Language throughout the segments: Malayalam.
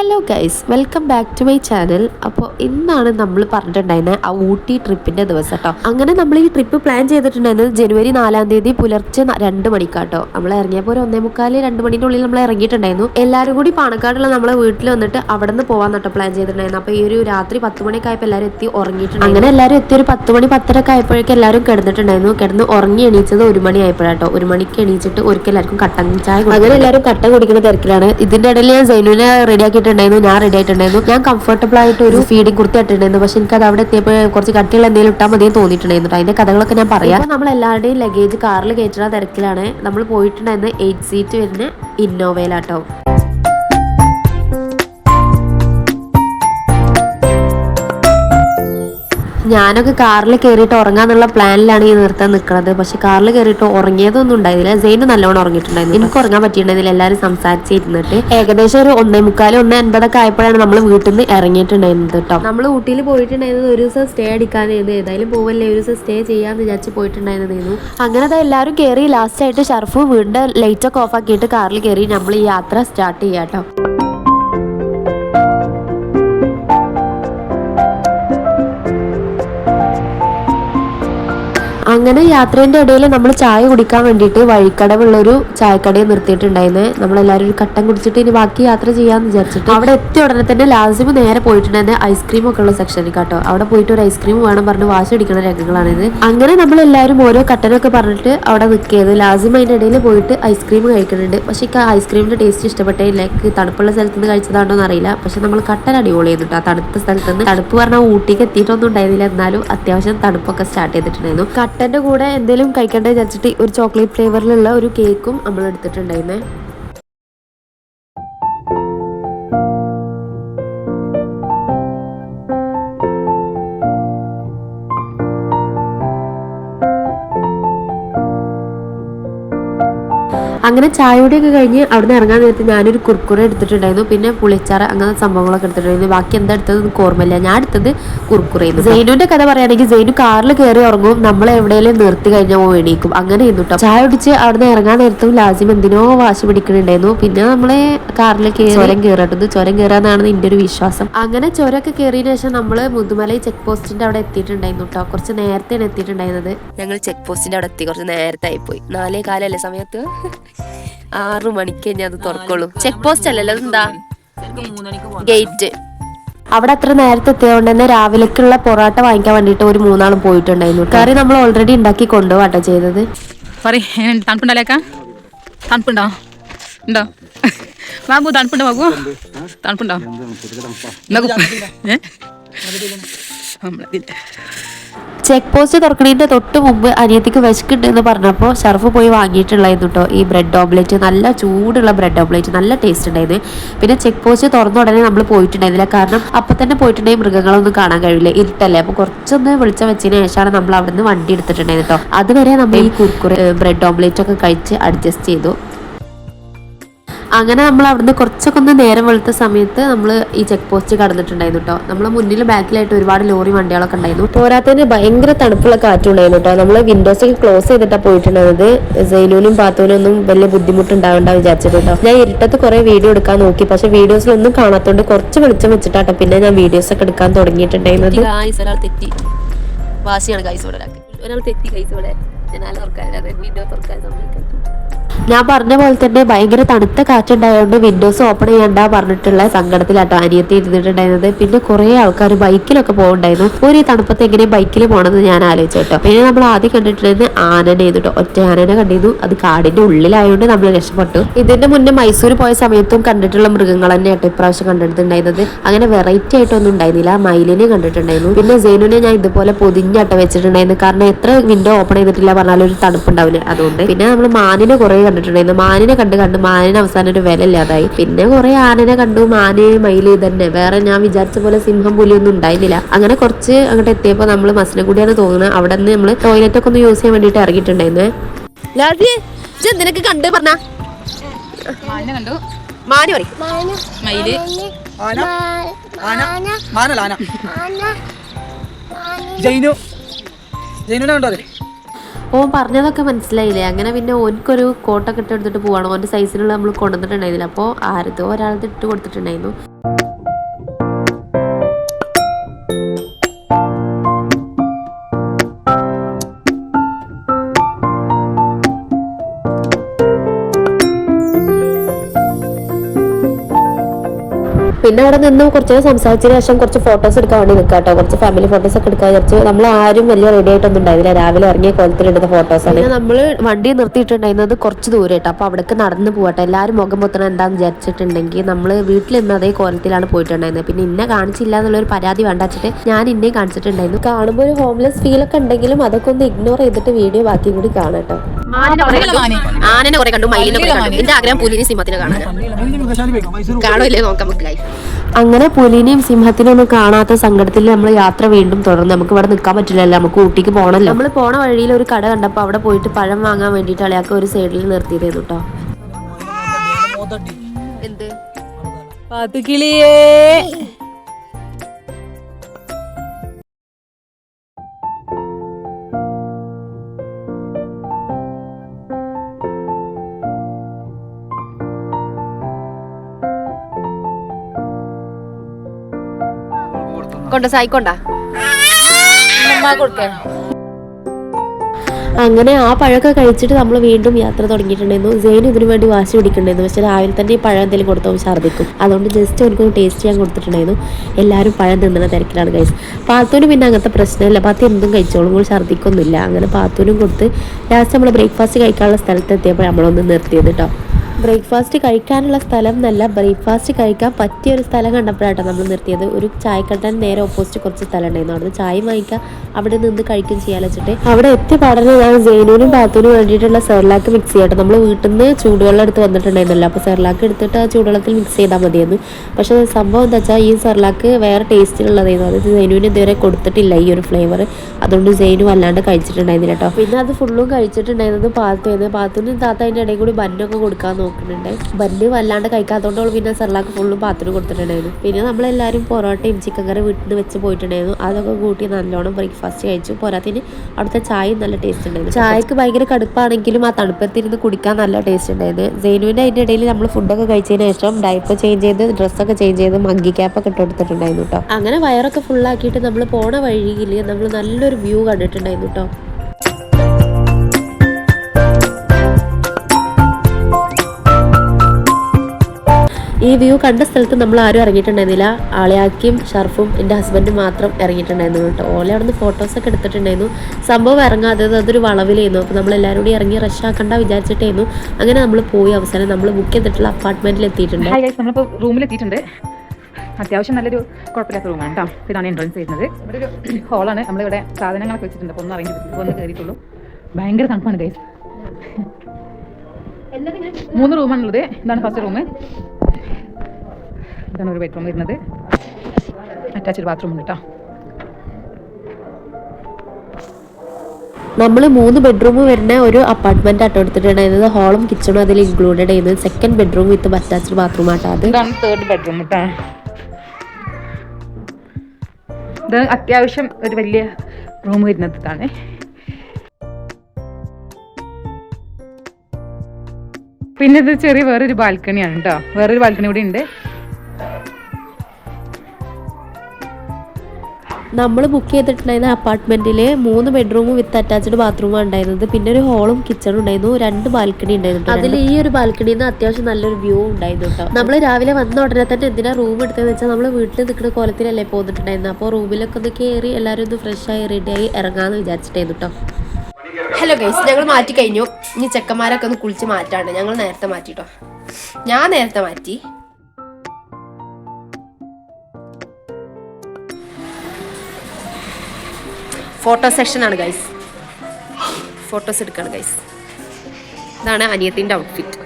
Hello guys welcome back to my channel. അപ്പോൾ ഇന്നാണ് നമ്മൾ പറഞ്ഞിട്ടുണ്ടായിരുന്നത് ആ ഊട്ടി ട്രിപ്പിന്റെ ദിവസം കേട്ടോ അങ്ങനെ നമ്മൾ ഈ ട്രിപ്പ് പ്ലാൻ ചെയ്തിട്ടുണ്ടായിരുന്നത് ജനുവരി നാലാം തീയതി പുലർച്ചെ രണ്ട് മണിക്കാട്ടോ. നമ്മൾ ഇറങ്ങിയപ്പോൾ ഒരു ഒന്നേ മുക്കാൽ രണ്ട് മണിന്റെ ഉള്ളിൽ നമ്മൾ ഇറങ്ങിയിട്ടുണ്ടായിരുന്നു. എല്ലാവരും കൂടി പാണക്കാടുള്ള നമ്മളെ വീട്ടിൽ വന്നിട്ട് അവിടെ നിന്ന് പോകാൻ പ്ലാൻ ചെയ്തിട്ടുണ്ടായിരുന്നു. അപ്പോൾ ഈ ഒരു രാത്രി പത്ത് മണിയൊക്കെ ആയപ്പോൾ എല്ലാവരും എത്തി ഉറങ്ങിയിട്ടുണ്ട് അങ്ങനെ എല്ലാവരും എത്തി ഒരു പത്ത് മണി പത്തരക്കെ ആയപ്പോഴേക്കും എല്ലാവരും കിടന്നിട്ടുണ്ടായിരുന്നു. കിടന്ന് ഉറങ്ങി എണീച്ചത് ഒരു മണി ആയപ്പോഴാട്ടോ ഒരു മണിക്ക് എണീച്ചിട്ട് ഒരിക്കലും എല്ലാവർക്കും കട്ടൻ ചായ. അങ്ങനെ എല്ലാവരും കട്ടൻ കുടിക്കുന്ന തിരക്കിലാണ്. ഇതിന്റെ ഇടയിൽ ഞാൻ സൈനുവിനെ റെഡി ആക്കിയിട്ടുണ്ടായിരുന്നു ഞാൻ റെഡി ആയിട്ടുണ്ടായിരുന്നു. ഞാൻ കംഫർട്ടബിൾ ആയിട്ട് ഒരു ഫീഡിങ് കുർത്തി ഇട്ടിട്ടുണ്ടായിരുന്നു. പക്ഷെ എനിക്ക് അത് അവിടെ എത്തിയപ്പോൾ കുറച്ച് കട്ടികൾ എന്തെങ്കിലും ഇട്ടാൽ മതി തോന്നിയിട്ടുണ്ടായിരുന്നു. അതിന്റെ കഥകളൊക്കെ ഞാൻ പറയാം. നമ്മൾ എല്ലാവരുടെയും ലഗേജ് കാറിൽ കയറ്റുന്ന തിരക്കിലാണ്. നമ്മൾ പോയിട്ടുണ്ടായിരുന്നത് എയ്റ്റ് സീറ്റ് വരുന്ന ഇന്നോവയിലാട്ടോ ഞാനൊക്കെ കാറിൽ കയറിയിട്ട് ഉറങ്ങാന്നുള്ള പ്ലാനിലാണ് ഈ നിർത്താൻ നിൽക്കുന്നത് പക്ഷെ കാറിൽ കയറിയിട്ട് ഉറങ്ങിയതൊന്നും ഉണ്ടായിരുന്നില്ല. സെയിന് നല്ലോണം ഉറങ്ങിയിട്ടുണ്ടായിരുന്നു. എനിക്ക് ഉറങ്ങാൻ പറ്റിയിട്ടുണ്ടായിരുന്നില്ല. എല്ലാവരും സംസാരിച്ചിരുന്നിട്ട്. ഏകദേശം ഒരു ഒന്നേ മുക്കാലും ഒന്ന് എൺപതൊക്കെ ആയപ്പോഴാണ് നമ്മൾ വീട്ടിൽ നിന്ന് ഇറങ്ങിയിട്ടുണ്ടായിരുന്നത് കേട്ടോ നമ്മൾ ഊട്ടിയിൽ പോയിട്ടുണ്ടായിരുന്നത് ഒരു ദിവസം സ്റ്റേ അടിക്കാനായിരുന്നു. ഏതായാലും പോവല്ലേ. ഒരു ദിവസം സ്റ്റേ ചെയ്യാന്ന് വിചാരിച്ച് പോയിട്ടുണ്ടായിരുന്നു അങ്ങനെ അത് എല്ലാവരും കയറി ലാസ്റ്റ് ആയിട്ട് ഷർഫ് വീണ്ടും ലൈറ്റൊക്കെ ഓഫ് ആക്കിയിട്ട് കാറിൽ കയറി നമ്മൾ ഈ യാത്ര സ്റ്റാർട്ട് ചെയ്യാം കേട്ടോ അങ്ങനെ യാത്രേന്റെ ഇടയിൽ നമ്മൾ ചായ കുടിക്കാൻ വേണ്ടിയിട്ട് വഴിക്കടവുള്ളൊരു ചായക്കടയിൽ നിർത്തിയിട്ടുണ്ടായിരുന്നു നമ്മളെല്ലാവരും ഒരു കട്ടൻ കുടിച്ചിട്ട് ഇനി ബാക്കി യാത്ര ചെയ്യാമെന്ന് വിചാരിച്ചിട്ട്. അവിടെ എത്തിയ ഉടനെ തന്നെ ലാസിമ് നേരെ പോയിട്ടുണ്ടായിരുന്നു ഐസ്ക്രീം ഒക്കെ ഉള്ള സെക്ഷനിൽ കേട്ടോ അവിടെ പോയിട്ട് ഒരു ഐസ്ക്രീം വേണം പറഞ്ഞ് വാശി അടിക്കുന്ന രംഗങ്ങളാണിത്. അങ്ങനെ നമ്മളെല്ലാവരും ഓരോ കട്ടനൊക്കെ പറഞ്ഞിട്ട് അവിടെ നിൽക്കിയത് ലാസിമ് അതിന്റെ ഇടയിൽ പോയിട്ട് ഐസ്ക്രീം കഴിക്കുന്നുണ്ട്. പക്ഷെ എനിക്ക് ഐസ്ക്രീമിന്റെ ടേസ്റ്റ് ഇഷ്ടപ്പെട്ടില്ല എനിക്ക് തണുപ്പുള്ള സ്ഥലത്ത് നിന്ന് കഴിച്ചതാണോ എന്നറിയില്ല പക്ഷെ നമ്മൾ കട്ടൻ അടിപൊളി ചെയ്തിട്ട് ആ തണുത്ത സ്ഥലത്ത് നിന്ന് തണുപ്പ് പറഞ്ഞാൽ ഊട്ടിക്ക് എത്തിയിട്ടൊന്നും ഉണ്ടായിരുന്നില്ല. എന്നാലും അത്യാവശ്യം തണുപ്പൊക്കെ സ്റ്റാർട്ട് ചെയ്തിട്ടുണ്ടായിരുന്നു. കട്ടന്റെ കൂടെ എന്തെങ്കിലും കഴിക്കേണ്ടത് വിചാരിച്ചിട്ട് ഒരു ചോക്ലേറ്റ് ഫ്ലേവറിലുള്ള ഒരു കേക്കും നമ്മൾ എടുത്തിട്ടുണ്ടായിരുന്നേ അങ്ങനെ ചായയോടെയൊക്കെ കഴിഞ്ഞ് അവിടുന്ന് ഇറങ്ങാൻ നേരത്ത് ഞാനൊരു കുർക്കുറ എടുത്തിട്ടുണ്ടായിരുന്നു. പിന്നെ പുളിച്ചാറ് അങ്ങനെ സംഭവങ്ങളൊക്കെ എടുത്തിട്ടുണ്ടായിരുന്നു. ബാക്കി എന്താ എടുത്തത് എനിക്ക് ഓർമ്മയില്ല. ഞാൻ എടുത്തത് കുർക്കുറയായിരുന്നു. സൈനുവിന്റെ കഥ പറയുകയാണെങ്കിൽ സൈനു കാറിൽ കയറി ഇറങ്ങും നമ്മൾ എവിടെയെങ്കിലും നിർത്തി കഴിഞ്ഞാൽ ഓ എണീക്കും. അങ്ങനെ ഇരുന്നു ചായ കുടിച്ച് അവിടുന്ന് ഇറങ്ങാൻ നേരത്തും ലാസിം എന്തിനോ വാശി പിടിക്കണുണ്ടായിരുന്നു. പിന്നെ നമ്മളെ കാറിൽ ചുരം കയറട്ടത് ചുരം കയറാന്നാണ് എന്റെ ഒരു വിശ്വാസം. അങ്ങനെ ചുരമൊക്കെ കയറിയതിനു ശേഷം നമ്മൾ മുതുമലൈ ചെക്ക് പോസ്റ്റിന്റെ അവിടെ എത്തിയിട്ടുണ്ടായിരുന്നു കേട്ടോ കുറച്ച് നേരത്തെയാണ് എത്തിയിട്ടുണ്ടായിരുന്നത്. ഞങ്ങൾ ചെക്ക് പോസ്റ്റിന്റെ അവിടെ എത്തി. കുറച്ച് നേരത്തെ ആയിപ്പോയി നാലേ കാലല്ലേ സമയത്ത്? ആറു മണിക്ക് ഞാൻ അത് തുറക്കുള്ളൂ. ചെക്ക് പോസ്റ്റ് അല്ലല്ലോ അതെന്താ ഗേറ്റ് അവിടെ അത്ര നേരത്തെ എത്തിയതുകൊണ്ട് തന്നെ രാവിലേക്കുള്ള പൊറോട്ട വാങ്ങിക്കാൻ വേണ്ടിട്ട് ഒരു മൂന്നാളും പോയിട്ടുണ്ടായിരുന്നു. കറി നമ്മൾ ഓൾറെഡി ഉണ്ടാക്കി കൊണ്ടുപോകട്ടോ ചെയ്തത്. എങ്ങനെ തണുപ്പുണ്ടോ ഉണ്ടോ? ബാബു തണുപ്പുണ്ടോ ബാബു? തണുപ്പുണ്ടോ? നമ്മളതില്ല. ചെക്ക് പോസ്റ്റ് തുറക്കണതിന്റെ തൊട്ട് മുമ്പ് അനിയത്തിക്ക് വിശക്കുണ്ട് എന്ന് പറഞ്ഞപ്പോൾ ഷർഫ് പോയി വാങ്ങിയിട്ടുള്ളായിരുന്നു കേട്ടോ ഈ ബ്രെഡ് ഓംലെറ്റ് നല്ല ചൂടുള്ള ബ്രെഡ് ഓംലെറ്റ് നല്ല ടേസ്റ്റ് ഉണ്ടായിരുന്നു. പിന്നെ ചെക്ക് പോസ്റ്റ് തുറന്ന ഉടനെ നമ്മൾ പോയിട്ടുണ്ടായിരുന്നില്ല. കാരണം അപ്പം തന്നെ പോയിട്ടുണ്ടെങ്കിൽ മൃഗങ്ങളൊന്നും കാണാൻ കഴിയില്ല. ഇരുട്ടല്ലേ? അപ്പോൾ കുറച്ചൊന്ന് വെളിച്ചം വെച്ചതിന് ശേഷമാണ് നമ്മൾ അവിടുന്ന് വണ്ടി എടുത്തിട്ടുണ്ടായിരുന്നു കേട്ടോ അതുവരെ നമ്മൾ ഈ കുർക്കുറെ ബ്രെഡ് ഓംലെറ്റ് ഒക്കെ കഴിച്ച് അഡ്ജസ്റ്റ് ചെയ്തു. അങ്ങനെ നമ്മൾ അവിടുന്ന് കുറച്ചൊക്കെ ഒന്ന് നേരം വെളുത്ത സമയത്ത് നമ്മൾ ഈ ചെക്ക് പോസ്റ്റ് കടന്നിട്ടുണ്ടായിരുന്നു കേട്ടോ നമ്മൾ മുന്നിൽ ബാക്കിലായിട്ട് ഒരുപാട് ലോറി വണ്ടികളൊക്കെ ഉണ്ടായിരുന്നു. പോരാത്തതിന് ഭയങ്കര തണുപ്പുള്ള കാറ്റുണ്ടായിരുന്നു കേട്ടോ നമ്മൾ വിൻഡോസ് ഒക്കെ ക്ലോസ് ചെയ്തിട്ടാണ് പോയിട്ടുണ്ടായത് സൈനൂനും പാത്തൂനും ഒന്നും വലിയ ബുദ്ധിമുട്ടുണ്ടാവണ്ട വിചാരിച്ചിട്ട് കേട്ടോ ഞാൻ ഇരുട്ടത്ത് കുറെ വീഡിയോ എടുക്കാൻ നോക്കി. പക്ഷെ വീഡിയോസിലൊന്നും കാണാത്തോണ്ട് കുറച്ച് വെളിച്ചം വെച്ചിട്ടാട്ടോ പിന്നെ ഞാൻ വീഡിയോസ് ഒക്കെ എടുക്കാൻ തുടങ്ങിയിട്ടുണ്ടായിരുന്നത്. തെറ്റി. വാശിയാണ് ഒരാൾ തെറ്റി ഇവിടെ. ജനാല തുറക്കാൻ വിൻഡോ തുറക്കാൻ സമ്മതിക്കാൻ ഞാൻ പറഞ്ഞ പോലെ തന്നെ ഭയങ്കര തണുത്ത കാറ്റുണ്ടായതുകൊണ്ട് വിൻഡോസ് ഓപ്പൺ ചെയ്യണ്ട പറഞ്ഞിട്ടുള്ള സങ്കടത്തിലാട്ടോ അനിയത്തി ഇരുന്നിട്ടുണ്ടായിരുന്നത്. പിന്നെ കുറേ ആൾക്കാർ ബൈക്കിലൊക്കെ പോകുന്നുണ്ടായിരുന്നു ഒരു തണുപ്പത്ത് എങ്ങനെ ബൈക്കിൽ പോകണമെന്ന് ഞാൻ ആലോചിച്ചു കേട്ടോ. പിന്നെ നമ്മൾ ആദ്യം കണ്ടിട്ടുണ്ടായിരുന്നത് ആനനെ ചെയ്തിട്ടോ ഒറ്റ ആനനെ കണ്ടിരുന്നു. അത് കാടിന്റെ ഉള്ളിലായതുകൊണ്ട് നമ്മൾ രക്ഷപ്പെട്ടു. ഇതിന്റെ മുന്നേ മൈസൂർ പോയ സമയത്തും കണ്ടിട്ടുള്ള മൃഗങ്ങൾ തന്നെ കേട്ടോ ഇപ്രാവശ്യം കണ്ടെടുത്തിട്ടുണ്ടായിരുന്നത് അങ്ങനെ വെറൈറ്റി ആയിട്ടൊന്നും ഉണ്ടായിരുന്നില്ല. മൈലിനെ കണ്ടിട്ടുണ്ടായിരുന്നു. പിന്നെ സേനുവിനെ ഞാൻ ഇതുപോലെ പൊതിഞ്ഞാട്ടോ വെച്ചിട്ടുണ്ടായിരുന്നു. കാരണം എത്ര വിൻഡോ ഓപ്പൺ ചെയ്തിട്ടില്ല പറഞ്ഞാലും ഒരു തണുപ്പുണ്ടാവില്ല അതുകൊണ്ട്. പിന്നെ നമ്മൾ മാനിനെ കുറെ കണ്ടിട്ടുണ്ടായിരുന്നു. മാനിനെ കണ്ട് കണ്ട് മാനിന് അവസാനം ഒരു വില ഇല്ലാതായി പിന്നെ കുറെ ആനനെ കണ്ടു മാന് മയിൽ തന്നെ വേറെ ഞാൻ വിചാരിച്ച പോലെ സിംഹം പുലിയൊന്നും ഉണ്ടായിരുന്നില്ല. അങ്ങനെ കുറച്ച് അങ്ങോട്ട് എത്തിയപ്പോൾ നമ്മൾ കൂടിയാണ് തോന്നുന്നത് അവിടെ നിന്ന് നമ്മൾ ടോയ്ലറ്റ് ഒക്കെ ഒന്ന് യൂസ് ചെയ്യാൻ വേണ്ടിയിട്ട് ഇറങ്ങിയിട്ടുണ്ടായിരുന്നേ. നിനക്ക് കണ്ട് പറഞ്ഞ? മാനിനെ കണ്ടു. മാനി പറയും. മയിൽ. മാനല്ല ആന. ജൈനു. ജൈനുനെ കണ്ടോ അതെ? ഓൻ പറഞ്ഞതൊക്കെ മനസ്സിലായില്ലേ? അങ്ങനെ പിന്നെ ഓൻക്കൊരു കോട്ടൊക്കെ ഇട്ട് എടുത്തിട്ട് പോവാണ്. ഓന്റെ സൈസിലുള്ള നമ്മൾ കൊണ്ടുവന്നിട്ടുണ്ടായിരുന്നില്ല. അപ്പോൾ ആരതോ ഒരാളത് ഇട്ട് കൊടുത്തിട്ടുണ്ടായിരുന്നു. പിന്നെ അവിടെ നിന്ന് കുറച്ച് നേരം സംസാരിച്ചതിന് ശേഷം കുറച്ച് ഫോട്ടോസ് എടുക്കാൻ വേണ്ടി നിൽക്കാം കേട്ടോ കുറച്ച് ഫാമിലി ഫോട്ടോസ് ഒക്കെ എടുക്കാൻ കുറച്ച് നമ്മൾ ആരും വലിയ റെഡി ആയിട്ടൊന്നും ഉണ്ടായിരുന്നില്ല. രാവിലെ ഇറങ്ങിയ കോലത്തിൽ എടുത്ത ഫോട്ടോസ് ആണ്. നമ്മൾ വണ്ടി നിർത്തിയിട്ടുണ്ടായിരുന്നത് കുറച്ച് ദൂരം കേട്ടോ അപ്പോൾ അവിടേക്ക് നടന്ന് പോകട്ടെ എല്ലാവരും മുഖം പൊത്തണം എന്താന്ന് വിചാരിച്ചിട്ടുണ്ടെങ്കിൽ നമ്മൾ വീട്ടിൽ നിന്ന് അതേ കോലത്തിലാണ് പോയിട്ടുണ്ടായിരുന്നത്. പിന്നെ ഇന്നെ കാണിച്ചില്ല എന്നുള്ളൊരു പരാതി വേണ്ട വെച്ചിട്ട് ഞാൻ ഇന്നെ കാണിച്ചിട്ടുണ്ടായിരുന്നു. കാണുമ്പോൾ ഒരു ഹോംലെസ് ഫീൽ ഒക്കെ ഉണ്ടെങ്കിലും അതൊക്കെ ഒന്ന് ഇഗ്നോർ ചെയ്തിട്ട് വീഡിയോ ബാക്കി കൂടി കാണട്ടോ ആനനെ കുറെ കണ്ടു. മയിലിനെ കുറെ കണ്ടു. എന്റെ ആഗ്രഹം പുലിനെ സിംഹത്തിനെ കാണാൻ. കാണുമല്ലേ നോക്കാം നമുക്ക് ലൈഫ് അങ്ങനെ പുലിനെയും സിംഹത്തിനെയും ഒന്നും കാണാത്ത സങ്കടത്തിൽ നമ്മൾ യാത്ര വീണ്ടും തുടർന്ന്. നമുക്ക് ഇവിടെ നിൽക്കാൻ പറ്റില്ലല്ലോ നമുക്ക് ഊട്ടിക്ക് പോകണല്ലോ നമ്മൾ പോണ വഴിയിൽ ഒരു കട കണ്ടപ്പോൾ അവിടെ പോയിട്ട് പഴം വാങ്ങാൻ വേണ്ടിട്ട് അയാൾക്ക് ഒരു സൈഡിൽ നിർത്തിയതായിരുന്നു കേട്ടോ. എന്ത്? പാത്തുക്കിളിയേ കൊണ്ട സായിക്കൊണ്ടാ? അങ്ങനെ ആ പഴമൊക്കെ കഴിച്ചിട്ട് നമ്മൾ വീണ്ടും യാത്ര തുടങ്ങിയിട്ടുണ്ടായിരുന്നു. ജെയിൻ ഇതിനു വേണ്ടി വാശി പിടിക്കണ്ടായിരുന്നു പക്ഷേ രാവിലെ തന്നെ ഈ പഴം എന്തെങ്കിലും കൊടുത്തോ ഛർദ്ദിക്കും. അതുകൊണ്ട് ജസ്റ്റ് അവർക്ക് ടേസ്റ്റ് ചെയ്യാൻ കൊടുത്തിട്ടുണ്ടായിരുന്നു. എല്ലാവരും പഴം തിന്നുന്ന തിരക്കിലാണ് കഴിച്ചത് പാത്തൂന് പിന്നെ അങ്ങനത്തെ പ്രശ്നമില്ല. പാത്തി എന്തും കഴിച്ചോളും. കൂടി ഛർദ്ദിക്കൊന്നുമില്ല. അങ്ങനെ പാത്തൂനും കൊടുത്ത് ലാസ്റ്റ് നമ്മൾ ബ്രേക്ക്ഫാസ്റ്റ് കഴിക്കാനുള്ള സ്ഥലത്ത് എത്തിയപ്പോൾ നമ്മളൊന്ന് നിർത്തിയത് കേട്ടോ ബ്രേക്ക്ഫാസ്റ്റ് കഴിക്കാനുള്ള സ്ഥലം എന്നല്ല ബ്രേക്ക്ഫാസ്റ്റ് കഴിക്കാൻ പറ്റിയ ഒരു സ്ഥലം കണ്ടപ്പോഴാട്ടോ നമ്മൾ നിർത്തിയത്. ഒരു ചായക്കട്ടൻ നേരെ ഓപ്പോസിറ്റ് കുറച്ച് സ്ഥലം ഉണ്ടായിരുന്നു അവിടെ ചായ വാങ്ങിക്കാം അവിടെ നിന്ന് കഴിക്കും ചെയ്യാൻ വെച്ചിട്ട് അവിടെ എത്തിയ പാടനെ ഞാൻ ജെയിനൂനും പാത്തൂനും വേണ്ടിയിട്ടുള്ള സെർലാക്ക് മിക്സ് ചെയ്യട്ടെ. നമ്മൾ വീട്ടിൽ നിന്ന് ചൂടുവെള്ളം എടുത്ത് വന്നിട്ടുണ്ടായിരുന്നല്ലോ. അപ്പോൾ സെർലാക്ക് എടുത്തിട്ട് ആ ചൂടുവെള്ളത്തിൽ മിക്സ് ചെയ്താൽ മതിയെന്ന്. പക്ഷേ സംഭവം എന്താ വെച്ചാൽ ഈ സെർലാക്ക് വേറെ ടേസ്റ്റിലുള്ളതായിരുന്നു അതായത് ജെയിനുവിന് ഇതുവരെ കൊടുത്തിട്ടില്ല ഈ ഒരു ഫ്ലേവർ അതുകൊണ്ട് ജെയിനു വല്ലാണ്ട് കഴിച്ചിട്ടുണ്ടായിരുന്നില്ല കേട്ടോ പിന്നെ അത് ഫുള്ളും കഴിച്ചിട്ടുണ്ടായിരുന്നത് പാത്തുമായിരുന്നു പാത്തുവിന് താത്ത അതിന്റെ ഇടയിൽ കൂടി ബന്നൊക്കെ കൊടുക്കാൻ നോക്കുന്നുണ്ട്. ബന്ന് വല്ലാണ്ട് കഴിക്കാത്തതുകൊണ്ട് പിന്നെ സെർലാക്ക് ഫുള്ളും പാത്രം കൊടുത്തിട്ടുണ്ടായിരുന്നു. പിന്നെ നമ്മളെല്ലാവരും പൊറോട്ടയും ചിക്കൻ കറി വീട്ടിൽ നിന്ന് വെച്ച് പോയിട്ടുണ്ടായിരുന്നു. അതൊക്കെ കൂട്ടി നല്ലോണം ബ്രേക്ക്ഫാസ്റ്റ് കഴിച്ചു. പോരാത്തിന് അവിടുത്തെ ചായയും നല്ല ടേസ്റ്റ് ഉണ്ടായിരുന്നു. ചായക്ക് ഭയങ്കര കടുപ്പാണെങ്കിലും ആ തണുപ്പത്തിരുന്ന് കുടിക്കാൻ നല്ല ടേസ്റ്റ് ഉണ്ടായിരുന്നു. ജെയിനുവിന്റെ അതിന്റെ ഇടയിൽ നമ്മൾ ഫുഡൊക്കെ കഴിച്ചതിന് ശേഷം ഡയപ്പ് ചേഞ്ച് ചെയ്ത് ഡ്രസ്സൊക്കെ ചേഞ്ച് ചെയ്ത് മങ്കി ക്യാപ്പൊക്കെ ഇട്ട് കൊടുത്തിട്ടുണ്ടായിരുന്നു കേട്ടോ അങ്ങനെ വയറൊക്കെ ഫുള്ളാക്കിയിട്ട് നമ്മൾ പോണ വഴിയിൽ നമ്മൾ നല്ലൊരു വ്യൂ കണ്ടിട്ടുണ്ടായിരുന്നു കേട്ടോ ഈ വ്യൂ കണ്ട സ്ഥലത്ത് നമ്മൾ ആരും ഇറങ്ങിയിട്ടുണ്ടായിരുന്നില്ല. ആളിയാക്കിയും ഷർഫും എന്റെ ഹസ്ബൻഡും മാത്രം ഇറങ്ങിയിട്ടുണ്ടായിരുന്നു കേട്ടോ. ഓലെ അവിടെ നിന്ന് ഫോട്ടോസൊക്കെ എടുത്തിട്ടുണ്ടായിരുന്നു. സംഭവം ഇറങ്ങാതെ അതൊരു വളവിലായിരുന്നു. അപ്പോൾ നമ്മൾ എല്ലാവരും കൂടി ഇറങ്ങി റഷ് ആക്കണ്ട വിചാരിച്ചിട്ടായിരുന്നു. അങ്ങനെ നമ്മൾ പോയി അവസാനം. നമ്മൾ ബുക്ക് ചെയ്തിട്ടുള്ള അപ്പാർട്ട്മെന്റിൽ എത്തിയിട്ടുണ്ട്. നമ്മളിപ്പോൾ റൂമിലെത്തിയിട്ടുണ്ട് അത്യാവശ്യം നല്ലൊരു കുഴപ്പമില്ലാത്ത റൂമാണ് കേട്ടോ. ഇതാണ് എൻട്രൻസ് ചെയ്യുന്നത് ഇവിടെ ഒരു ഹോളാണ് നമ്മളിവിടെ സാധനങ്ങളൊക്കെ വെച്ചിട്ടുണ്ട്. അപ്പോൾ ഒന്ന് ഇറങ്ങി ഒന്ന് കയറിയിട്ടുള്ളൂ ഭയങ്കര തണുപ്പാണ് ഗൈസ് മൂന്ന് റൂമാണുള്ളത് ഇതാണ് ഫസ്റ്റ് റൂം ഇതാണ് ഒരു ബെഡ്റൂം വരുന്നത്. അറ്റാച്ച്ഡ് ബാത്റൂം ഉണ്ട് കേട്ടോ നമ്മൾ മൂന്ന് ബെഡ്റൂം വരുന്ന ഒരു അപ്പാർട്ട്മെന്റ് ആട്ടോ എടുത്തിട്ടുണ്ടായിരുന്നത് ഹോളും കിച്ചണും അതിൽ ഇൻക്ലൂഡഡ് ചെയ്യുന്നത് second bedroom with attached bathroom ആട്ടോ അത്. തേർഡ് ബെഡ്റൂം കേട്ടോ ഇത് അത്യാവശ്യം ഒരു വലിയ റൂം വരുന്നത് ഇതാണ്. പിന്നെ ഇത് ചെറിയ വേറൊരു ബാൽക്കണിയാണ് കേട്ടോ വേറൊരു ബാൽക്കണി കൂടി ഉണ്ട്. നമ്മൾ ബുക്ക് ചെയ്തിട്ടുണ്ടായിരുന്ന അപ്പാർട്ട്മെന്റിൽ മൂന്ന് ബെഡ്റൂമും വിത്ത് അറ്റാച്ച്ഡ് ബാത്റൂമാണ് ഉണ്ടായിരുന്നത്. പിന്നെ ഒരു ഹോളും കിച്ചണും ഉണ്ടായിരുന്നു. രണ്ട് ബാൽക്കണി ഉണ്ടായിരുന്നു. അതിൽ ഈ ഒരു ബാൽക്കണിയിൽ നിന്ന് അത്യാവശ്യം നല്ലൊരു വ്യൂ ഉണ്ടായിരുന്നു കേട്ടോ നമ്മൾ രാവിലെ വന്ന ഉടനെ തന്നെ എന്തിനാ റൂം എടുത്തതെന്ന് വെച്ചാൽ നമ്മൾ വീട്ടിൽ നിൽക്കുന്ന കോലത്തിലല്ലേ പോന്നിട്ടുണ്ടായിരുന്നു. അപ്പോൾ റൂമിലൊക്കെ ഒന്ന് കയറി എല്ലാവരും ഒന്ന് ഫ്രഷ് ആയി റെഡി ആയി ഇറങ്ങാന്ന് വിചാരിച്ചിട്ടായിരുന്നു കേട്ടോ ഹലോ ഗൈസ് ഞങ്ങൾ മാറ്റി കഴിഞ്ഞു. ഇനി ചെക്കന്മാരൊക്കെ ഒന്ന് കുളിച്ച് മാറ്റാണ്ട് ഞങ്ങൾ നേരത്തെ മാറ്റിട്ടോ ഞാൻ നേരത്തെ മാറ്റി. ഫോട്ടോ സെക്ഷൻ ആണ് ഗൈസ് ഫോട്ടോസ് എടുക്കാണ് ഗൈസ് ഇതാണ് അനിയത്തിന്റെ ഔട്ട്ഫിറ്റ്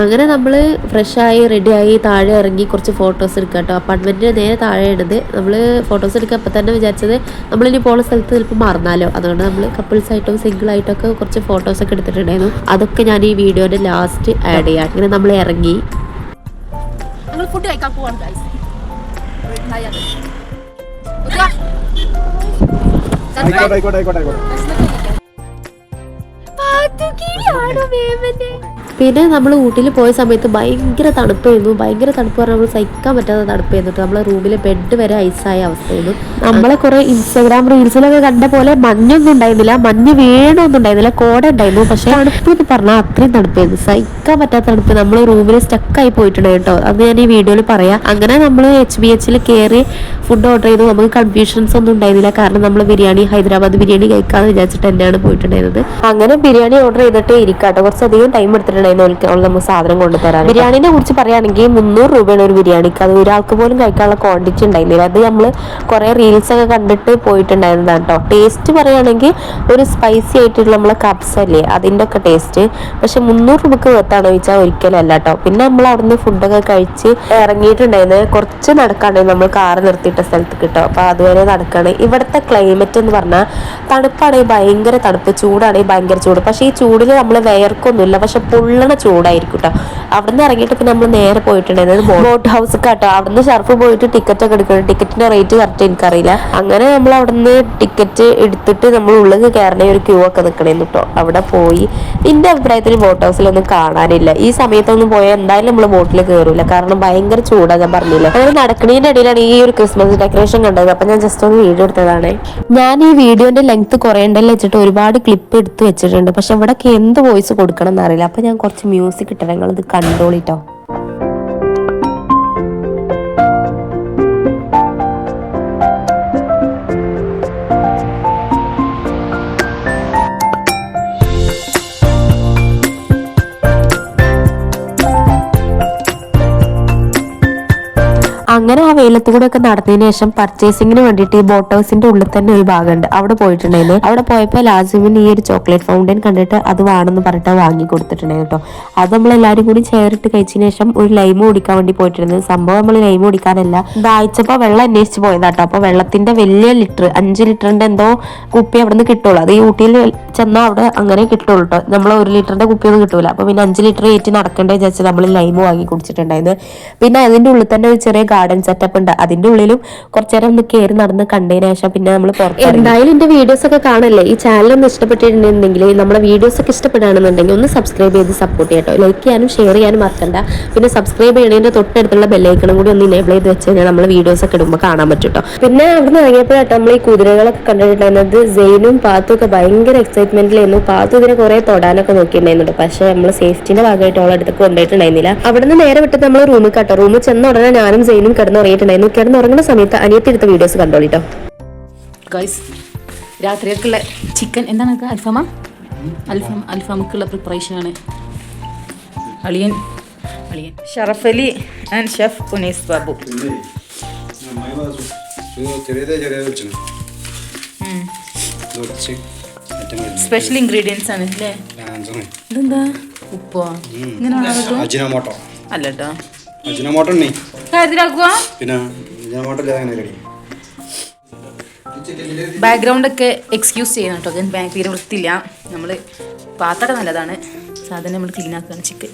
അങ്ങനെ നമ്മൾ ഫ്രഷായി റെഡിയായി താഴെ ഇറങ്ങി കുറച്ച് ഫോട്ടോസ് എടുക്കുക കേട്ടോ. അപ്പാർട്ട്മെന്റിന് നേരെ താഴെ താഴെയാണിത് നമ്മൾ ഫോട്ടോസ് എടുക്കുക അപ്പം തന്നെ വിചാരിച്ചത് നമ്മളിനി പോകുന്ന സ്ഥലത്ത് ചിലപ്പോൾ മറന്നാലോ. അതുകൊണ്ട് നമ്മൾ കപ്പിൾസ് ആയിട്ടും സിംഗിൾ ആയിട്ടൊക്കെ കുറച്ച് ഫോട്ടോസൊക്കെ എടുത്തിട്ടുണ്ടായിരുന്നു. അതൊക്കെ ഞാൻ ഈ വീഡിയോന്റെ ലാസ്റ്റ് ആഡ് ചെയ്യാം. അങ്ങനെ നമ്മൾ ഇറങ്ങി. ഫുഡ് കഴിക്കാൻ പോവാണ് ആയിക്കോട്ടെ ആയിക്കോട്ടെ ആയിക്കോട്ടെ. പിന്നെ നമ്മൾ ഊട്ടിയിൽ പോയ സമയത്ത് ഭയങ്കര തണുപ്പായിരുന്നു. ഭയങ്കര തണുപ്പ് പറഞ്ഞാൽ നമ്മൾ സഹിക്കാൻ പറ്റാത്ത തണുപ്പായിരുന്നു. നമ്മളെ റൂമിലെ ബെഡ് വരെ ഐസായ അവസ്ഥയായിരുന്നു. നമ്മളെ കുറെ ഇൻസ്റ്റാഗ്രാം റീൽസിലൊക്കെ കണ്ട പോലെ മഞ്ഞൊന്നും ഉണ്ടായിരുന്നില്ല. മഞ്ഞ് വീണൊന്നും ഉണ്ടായിരുന്നില്ല. കോട ഉണ്ടായിരുന്നു. പക്ഷെ തണുപ്പ് എന്ന് പറഞ്ഞാൽ അത്രയും തണുപ്പായിരുന്നു. സഹിക്കാൻ പറ്റാത്ത തണുപ്പ്. നമ്മൾ റൂമിൽ സ്റ്റക്കായി പോയിട്ടുണ്ട് കേട്ടോ. അത് ഞാൻ ഈ വീഡിയോയിൽ പറയാം. അങ്ങനെ നമ്മൾ എച്ച് ബി എച്ചിൽ കയറി ഫുഡ് ഓർഡർ ചെയ്തു. നമുക്ക് കൺഫ്യൂഷൻസ് ഒന്നും ഉണ്ടായിരുന്നില്ല. കാരണം നമ്മൾ ബിരിയാണി ഹൈദരാബാദ് ബിരിയാണി കഴിക്കാമെന്ന് വിചാരിച്ചിട്ട് തന്നെയാണ് പോയിട്ടുണ്ടായിരുന്നത്. അങ്ങനെ ബിരിയാണി ഓർഡർ ചെയ്തിട്ട് ഇരിക്കാട്ടോ. കുറച്ചധികം ടൈം എടുത്തിട്ടുണ്ടായിരുന്നു അവൾ നമുക്ക് സാധനം കൊണ്ടുതരാൻ. ബിരിയാണിനെ കുറിച്ച് പറയുകയാണെങ്കിൽ മുന്നൂറ് രൂപയാണ് ഒരു ബിരിയാണിക്ക്. അത് ഒരാൾക്ക് പോലും കഴിക്കാനുള്ള ക്വാണ്ടിറ്റി ഉണ്ടായിരുന്നില്ല. അത് നമ്മൾ കുറെ റീൽസ് ഒക്കെ കണ്ടിട്ട് പോയിട്ടുണ്ടായിരുന്നതാണ് കേട്ടോ. ടേസ്റ്റ് പറയുകയാണെങ്കിൽ ഒരു സ്പൈസി ആയിട്ടുള്ള നമ്മളെ കപ്സ് അല്ലേ അതിന്റെ ഒക്കെ ടേസ്റ്റ് പക്ഷെ മുന്നൂറ് രൂപക്ക് വെത്താണോ ചോദിച്ചാൽ ഒരിക്കലും അല്ല കേട്ടോ. പിന്നെ നമ്മൾ അവിടുന്ന് ഫുഡൊക്കെ കഴിച്ച് ഇറങ്ങിയിട്ടുണ്ടായിരുന്നു കുറച്ച് നടക്കാണ്ടായിരുന്നു നമ്മൾ കാറ് നിർത്തിയിട്ട സ്ഥലത്ത് കിട്ടോ. അപ്പൊ അതുവരെ നടക്കാണ്. ഇവിടുത്തെ ക്ലൈമറ്റ് എന്ന് പറഞ്ഞാൽ തണുപ്പാണെങ്കിൽ ഭയങ്കര തണുപ്പ് ചൂടാണെങ്കിൽ ഭയങ്കര ചൂട്. പക്ഷേ ഈ ചൂടിൽ നമ്മൾ വിയർക്കൊന്നുമില്ല. പക്ഷെ പൊള്ളണ ചൂടായിരിക്കും കേട്ടോ അവിടുന്ന് ഇറങ്ങിയിട്ട് പിന്നെ നമ്മൾ നേരെ പോയിട്ടുണ്ടായിരുന്നത് ബോട്ട് ഹൗസ് കേട്ടോ അവിടുന്ന് ഷർഫ് പോയിട്ട് ടിക്കറ്റ് ഒക്കെ എടുക്കണം. ടിക്കറ്റിന്റെ റേറ്റ് കറക്റ്റ് എനിക്കറിയില്ല. അങ്ങനെ നമ്മൾ അവിടുന്ന് ടിക്കറ്റ് എടുത്തിട്ട് നമ്മൾ ഉള്ളിൽ കയറണ ഒരു ക്യൂ ഒക്കെ നിൽക്കണേന്ന് കേട്ടോ അവിടെ പോയി. എന്റെ അഭിപ്രായത്തിൽ ബോട്ട് ഹൗസിലൊന്നും കാണാനില്ല. ഈ സമയത്തൊന്നും പോയാൽ എന്തായാലും നമ്മൾ ബോട്ടിൽ കയറൂല കാരണം ഭയങ്കര ചൂടാ ഞാൻ പറഞ്ഞില്ല. അങ്ങനെ നടക്കണതിന്റെ ഇടയിലാണ് ഈ ഒരു ക്രിസ്മസ് ഡെക്കറേഷൻ കണ്ടത്. അപ്പൊ ഞാൻ ജസ്റ്റ് ഒന്ന് വീഡിയോ എടുത്തതാണ്. ഞാൻ ഈ വീഡിയോന്റെ ലെങ്ത് കുറയണ്ടല്ലോ വെച്ചിട്ട് ഒരുപാട് ക്ലിപ്പ് എടുത്ത് വെച്ചിട്ടുണ്ട്. പക്ഷെ ഇവിടെ എന്ത് വോയിസ് കൊടുക്കണം എന്നറിയില്ല അപ്പൊ ഞാൻ കുറച്ച് മ്യൂസിക് ഇട്ടേ നിങ്ങൾ കണ്ടോളിട്ടോ. അങ്ങനെ ആ വെയിലത്ത് കൂടെ ഒക്കെ നടന്നതിന് ശേഷം പർച്ചേസിങ്ങിന് വേണ്ടിട്ട് ഈ ബോട്ട് ഹൗസിന്റെ ഉള്ളിൽ തന്നെ ഒരു ഭാഗമുണ്ട്. അവിടെ പോയിട്ടുണ്ടായിരുന്നു അവിടെ പോയപ്പോൾ ലാസിമിന് ഈ ഒരു ചോക്ലേറ്റ് ഫൗണ്ടൻ കണ്ടിട്ട് അത് വേണമെന്ന് പറഞ്ഞിട്ട് വാങ്ങി കൊടുത്തിട്ടുണ്ടായിരുന്നു കേട്ടോ. അത് നമ്മൾ എല്ലാവരും കൂടി ചേർത്ത് കഴിച്ചതിന് ശേഷം ഒരു ലൈമ് കുടിക്കാൻ വേണ്ടി പോയിട്ടുണ്ട് സംഭവം നമ്മൾ ലൈമ് കുടിക്കാനല്ല. ദാഹിച്ചപ്പോൾ വെള്ളം അന്വേഷിച്ച് പോയതാട്ടോ അപ്പോൾ വെള്ളത്തിന്റെ വലിയ ലിറ്റർ അഞ്ച് ലിറ്ററിന്റെ എന്തോ കുപ്പി അവിടെ നിന്ന് കിട്ടുള്ളൂ. അത് ഈ ഊട്ടിയിൽ ചെന്നാൽ അവിടെ അങ്ങനെ കിട്ടുള്ളൂ കേട്ടോ. നമ്മൾ ഒരു ലിറ്ററിന്റെ കുപ്പിയൊന്നും കിട്ടൂല. അപ്പോൾ പിന്നെ അഞ്ച് ലിറ്റർ ഏറ്റി നടക്കേണ്ടത് വിചാരിച്ച് നമ്മൾ ലൈമ് വാങ്ങി കുടിച്ചിട്ടുണ്ടായിരുന്നു പിന്നെ അതിന്റെ ഉള്ളിൽ തന്നെ ഒരു ചെറിയ ഗാർഡൻ സെറ്റപ്പ് ഉണ്ട്. അതിന്റെ ഉള്ളിലും കുറച്ചു നേരം ഒന്ന് കയറി നടന്ന് കണ്ടതിന് ശേഷം പിന്നെ നമ്മൾ എന്തായാലും എന്റെ വീഡിയോസ് ഒക്കെ കാണല്ലേ? ഈ ചാനൽ ഒന്ന് ഇഷ്ടപ്പെട്ടിട്ടുണ്ടെങ്കിൽ നമ്മുടെ വീഡിയോസ് ഒക്കെ ഇഷ്ടപ്പെടുകയാണെന്നുണ്ടെങ്കിൽ ഒന്ന് സബ്സ്ക്രൈബ് ചെയ്ത് സപ്പോർട്ട് ചെയ്യട്ടോ. ലൈക്ക് ചെയ്യാനും ഷെയർ ചെയ്യാനും മറക്കണ്ട. പിന്നെ സബ്സ്ക്രൈബ് ചെയ്യണതിന്റെ തൊട്ടടുത്തുള്ള ബെല്ലൈക്കണം കൂടി ഒന്ന് ഇനേബിൾ ചെയ്ത് വെച്ച് കഴിഞ്ഞാൽ നമ്മൾ വീഡിയോസ് ഒക്കെ ഇടുമ്പോൾ കാണാൻ പറ്റും പിന്നെ അവിടുന്ന് ഇറങ്ങിയപ്പോഴാണ് നമ്മൾ ഈ കുതിരകളൊക്കെ കണ്ടിട്ടുണ്ടായിരുന്നത്. സെയിനും പാത്തും ഒക്കെ ഭയങ്കര എക്സൈറ്റ്മെന്റിലായിരുന്നു പാത്തു ഇതിനെ കുറെ തൊടാനൊക്കെ നോക്കിയിട്ടുണ്ടായിരുന്നുണ്ട് പക്ഷെ നമ്മൾ സേഫ്റ്റിന്റെ ഭാഗമായിട്ട് അവളെ അടുത്ത് കൊണ്ടുപോയിട്ടുണ്ടായിരുന്നില്ല. നിന്ന് നേരെ വിട്ട് നമ്മൾ റൂമിൽ കേട്ടോ റൂമിൽ ചെന്ന ഉടനെ ഞാനും സെയിനും കിടന്നുറങ്ങിയിട്ടുണ്ടായിരുന്നു കിടന്നുറങ്ങുന്ന സമയത്ത് അനിയത്തിയെടുത്ത വീഡിയോസ് കണ്ടോളിട്ടോ. ഗൈസ് രാത്രിയൊക്കെയുള്ള ചിക്കൻ എന്താണ് അൽഫാമ? അൽഫാം അൽഫാമക്കുള്ള പ്രിപ്പറേഷനാണ് അളിയൻ അളിയൻ. Sharaf Ali and chef Unees Babu. Special ingredients ആണ് അല്ലേ ഇതെന്താ? ഉപ്പോ ഇങ്ങനെ കിട്ടും അജിനോമോട്ടോ. കാര്യത്തിലാക്കുക പിന്നെ ബാക്ക്ഗ്രൗണ്ട് ഒക്കെ എക്സ്ക്യൂസ് ചെയ്യണം കേട്ടോ. ഞാൻ ബാങ്ക് തീരെ വൃത്തിയില്ല. നമ്മൾ പാത്രം നല്ലതാണ്. സാധനം നമ്മൾ ക്ലീൻ ആക്കുകയാണ് ചിക്കൻ.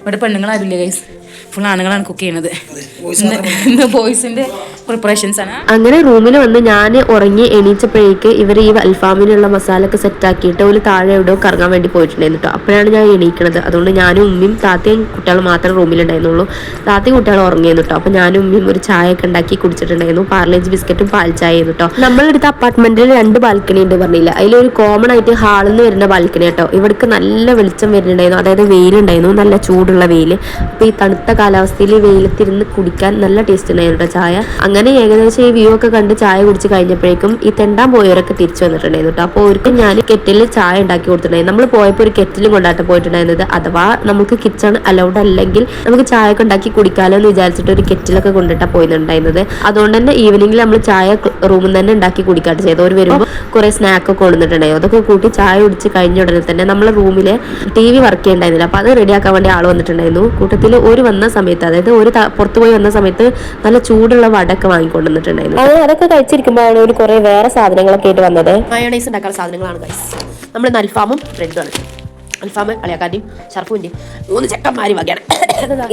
ഇവിടെ പെണ്ണുങ്ങളാരില്ലേ ഗൈസ് ഫുൾ ആണുങ്ങളാണ് കുക്ക് ഇന്ന് ഇന്ന് ബോയ്സിന്റെ പ്രിപ്പറേഷൻസ് ആണ് അങ്ങനെ റൂമിൽ വന്ന് ഞാൻ ഉറങ്ങി എണീച്ചപ്പോഴേക്ക് ഇവർ ഈ അൽഫാമിനുള്ള മസാല ഒക്കെ സെറ്റ് ആക്കിയിട്ട് ഒരു താഴെ എവിടെയോ കറങ്ങാൻ വേണ്ടി പോയിട്ടുണ്ടായിരുന്നു കേട്ടോ അപ്പോഴാണ് ഞാൻ എണീക്കണത്. അതുകൊണ്ട് ഞാനും ഉമ്മയും താത്തയും കുട്ടികളും മാത്രമേ റൂമിലുണ്ടായിരുന്നുള്ളൂ. താത്തയും കുട്ടികളും ഉറങ്ങിയിരുന്നു കേട്ടോ അപ്പോൾ ഞാനും ഉമ്മയും ഒരു ചായ ഒക്കെ ഉണ്ടാക്കി കുടിച്ചിട്ടുണ്ടായിരുന്നു. പാർലേജ് ബിസ്ക്കറ്റും പാൽ ചായയും കേട്ടോ നമ്മളെടുത്ത അപ്പാർട്ട്മെന്റിൽ രണ്ട് ബാൽക്കണി ഉണ്ട് പറഞ്ഞില്ല? അതിലൊരു കോമൺ ആയിട്ട് ഹാളിൽ നിന്ന് വരുന്ന ബാൽക്കണി കേട്ടോ ഇവിടേക്ക് നല്ല വെളിച്ചം വരുന്നുണ്ടായിരുന്നു. അതായത് വെയിലുണ്ടായിരുന്നു. നല്ല ചൂടുള്ള വെയിൽ അപ്പോൾ ഈ തണുത്ത കാലാവസ്ഥയിൽ വെയിലത്തിരുന്ന് കുടിക്കാൻ നല്ല ടേസ്റ്റ് ഉണ്ടായിരുന്നു ചായ. അങ്ങനെ ഏകദേശം ഈ വ്യൂ ഒക്കെ കണ്ട് ചായ കുടിച്ച് കഴിഞ്ഞപ്പോഴേക്കും ഈ തെണ്ടാൻ പോയവരൊക്കെ തിരിച്ചു വന്നിട്ടുണ്ടായിരുന്നു കേട്ടോ. അപ്പോൾ ഒരിക്കലും ഞാൻ കെറ്റിൽ ചായ ഉണ്ടാക്കി കൊടുത്തിട്ടുണ്ടായിരുന്നു. നമ്മൾ പോയപ്പോൾ ഒരു കെറ്റിലും കൊണ്ടാട്ട് പോയിട്ടുണ്ടായിരുന്നത്. അഥവാ നമുക്ക് കിച്ചൺ അലൗഡ് അല്ലെങ്കിൽ നമുക്ക് ചായ ഒക്കെ ഉണ്ടാക്കി കുടിക്കാലോ എന്ന് വിചാരിച്ചിട്ട് ഒരു കെറ്റിലൊക്കെ കൊണ്ടിട്ടാ പോയിട്ടുണ്ടായിരുന്നത് അതുകൊണ്ട് തന്നെ ഈവനിങ്ങിൽ നമ്മൾ ചായ റൂമിൽ തന്നെ ഉണ്ടാക്കി കുടിക്കാട്ട് ചെയ്തു. അവർ വരുമ്പോൾ കുറെ സ്നാക്ക് ഒക്കെ കൊണ്ടുവന്നിട്ടുണ്ടായിരുന്നു. അതൊക്കെ കൂട്ടി ചായ കുടിച്ച് കഴിഞ്ഞ ഉടനെ തന്നെ നമ്മളെ റൂമിൽ ടി വി വർക്ക് ചെയ്യണ്ടായിരുന്നില്ല. അപ്പോൾ അത് റെഡിയാക്കാൻ വേണ്ടി ആൾ വന്നിട്ടുണ്ടായിരുന്നു. കൂട്ടത്തിൽ ഒരു വന്ന സമയത്ത് അതായത് ഒരു പുറത്തു പോയി വന്ന സമയത്ത് നല്ല ചൂടുള്ള വടയൊക്കെ വാങ്ങിക്കൊണ്ടുവന്നിട്ടുണ്ടായിരുന്നു. അങ്ങനെ അതൊക്കെ കഴിച്ചിരിക്കുമ്പോഴാണ് ഒരു കുറെ വേറെ സാധനങ്ങളൊക്കെ ആയിട്ട് വന്നത്. മയോണൈസ് ഉണ്ടാക്കാൻ സാധനങ്ങളാണ് ഗൈസ് നമ്മൾ അൽഫാമും ബ്രെഡുമാണ് അൽഫാമ് കളിയാക്കാന്റെയും ഷർഫുവിന്റെയും മൂന്ന് ചെക്കന്മാരും വകയാണ്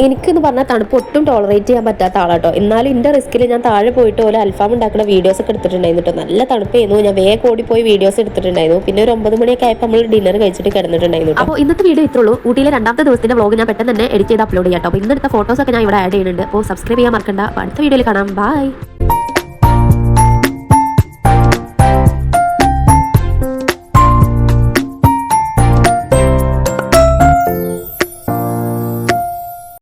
എനിക്കെന്ന് പറഞ്ഞാൽ തണുപ്പ് ഒട്ടും ടോളറേറ്റ് ചെയ്യാൻ പറ്റാത്ത ആളാട്ടോ. എന്നാലും എന്റെ റിസ്കിൽ ഞാൻ താഴെ പോയിട്ട് പോലെ അൽഫാം ഉണ്ടാക്കുന്ന വീഡിയോസ് ഒക്കെ എടുത്തിട്ടുണ്ടായിരുന്നു കേട്ടോ നല്ല തണുപ്പായിരുന്നു. ഞാൻ വേഗം ഓടി പോയി വീഡിയോസ് എടുത്തിട്ടുണ്ടായിരുന്നു. പിന്നെ ഒരു ഒമ്പത് മണിയൊക്കെ ആയപ്പോൾ നമ്മൾ ഡിന്നർ കഴിച്ചിട്ട് കിടന്നിട്ടുണ്ടായിരുന്നു അപ്പോൾ ഇന്നത്തെ വീഡിയോ ഇത്രയുള്ളൂ. ഊട്ടിയിലെ രണ്ടാമത്തെ ദിവസത്തിന്റെ വ്ലോഗ് ഞാൻ പെട്ടെന്ന് തന്നെ എഡിറ്റ് ചെയ്ത് അപ്ലോഡ് ചെയ്യാം കേട്ടോ അപ്പോൾ ഇന്നെടുത്ത ഫോട്ടോസൊക്കെ ഞാൻ ഇവിടെ ആഡ് ചെയ്യുന്നുണ്ട്. അപ്പോൾ സബ്സ്ക്രൈബ് ചെയ്യാൻ മറക്കണ്ട. അടുത്ത വീഡിയോയിൽ കാണാം. ബൈ